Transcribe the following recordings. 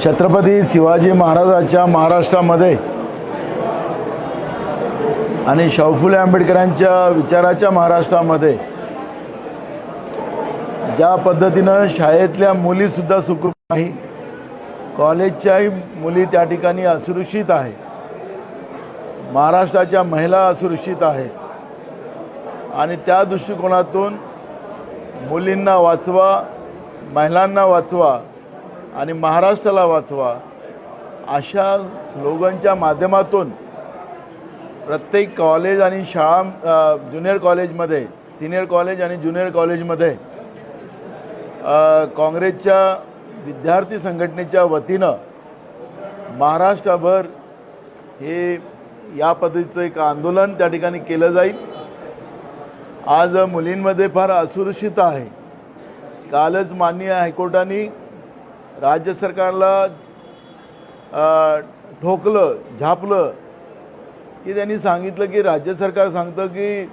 छत्रपती शिवाजी महाराजांच्या महाराष्ट्रामध्ये आणि शाहफुले आंबेडकरांच्या विचाराच्या महाराष्ट्रामध्ये ज्या पद्धतीनं शाळेतल्या मुलीसुद्धा सुखरूप नाही कॉलेजच्याही मुली त्या ठिकाणी असुरक्षित आहे महाराष्ट्राच्या महिला असुरक्षित आहेत आणि त्या दृष्टिकोनातून मुलींना वाचवा महिलांना वाचवा आणि महाराष्ट्राला वाचवा अशा स्लोगनच्या माध्यमातून प्रत्येक कॉलेज आणि शाळा ज्युनियर कॉलेजमध्ये सिनियर कॉलेज आणि ज्युनियर कॉलेजमध्ये काँग्रेसच्या विद्यार्थी संघटनेच्या वतीनं महाराष्ट्रभर हे या पद्धतीचं एक आंदोलन त्या ठिकाणी केलं जाईल. आज मुलींमध्ये फार असुरक्षित आहे. कालच माननीय हायकोर्टाने राज्य सरकारला ठोकलं झापलं की त्यांनी सांगितलं की राज्य सरकार सांगतं की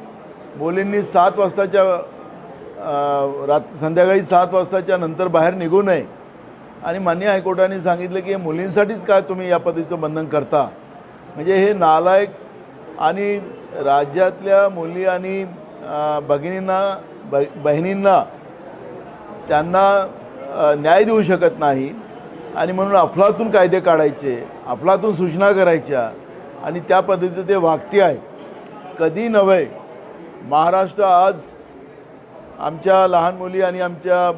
मुलींनी सात वाजताच्या रात संध्याकाळी सात वाजताच्या नंतर बाहेर निघू नये. आणि मान्य हायकोर्टाने सांगितलं की मुलींसाठीच काय तुम्ही या पद्धतीचं बंधन करता? म्हणजे हे नालायक आणि राज्यातल्या मुली आणि भगिनींना ब बहिणींना त्यांना न्याय देऊ शकत नाही. आणि म्हणून अफलातून कायदे काढायचे अफलातून सूचना करायच्या आणि त्या पद्धतीचं ते वागते आहे. कधी नव्हे. महाराष्ट्र आज आमच्या लहान मुली आणि आमच्या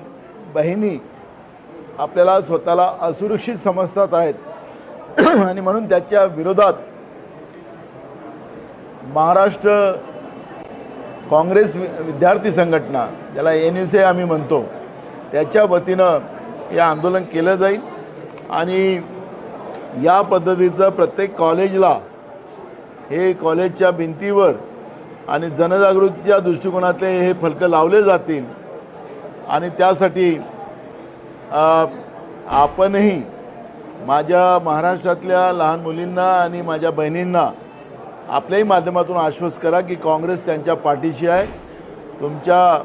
बहिणी आपल्याला स्वतःला असुरक्षित समजतात आहेत. आणि म्हणून त्याच्या विरोधात महाराष्ट्र काँग्रेस वि- विद्यार्थी संघटना ज्याला एन यू सी आम्ही म्हणतो त्याच्या वतीनं हे आंदोलन केलं जाईल. आणि या पद्धतीचं प्रत्येक कॉलेजला हे कॉलेजच्या भिंतीवर आणि जनजागृतीच्या दृष्टिकोनातले हे फलकं लावले जातील. आणि त्यासाठी आपणही माझ्या महाराष्ट्रातल्या लहान मुलींना आणि माझ्या बहिणींना आपल्याही माध्यमातून आश्वस्त करा की काँग्रेस त्यांच्या पाठीशी आहे. तुमच्या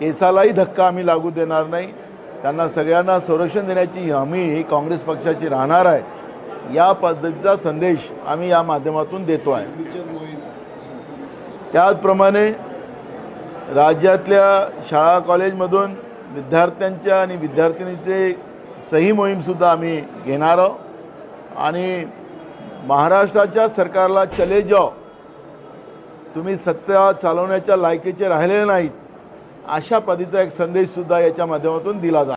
केसालाही धक्का आम्ही लागू देणार नाही. त्यांना सगळ्यांना संरक्षण देण्याची हमी ही काँग्रेस पक्षाची राहणार आहे. या पद्धतीचा संदेश आम्ही या माध्यमातून देतो आहे. त्याचप्रमाणे राज्यातल्या शाळा कॉलेजमधून विद्यार्थ्यांच्या आणि विद्यार्थिनीचे सही मोहीमसुद्धा आम्ही घेणार आहोत. आणि महाराष्ट्राच्या सरकारला चले जाओ. तुम्ही सत्ता चालवण्याच्या लायकीचे राहिलेले नाहीत. अशा पद्धतीचा एक संदेशसुद्धा याच्या माध्यमातून दिला जातो.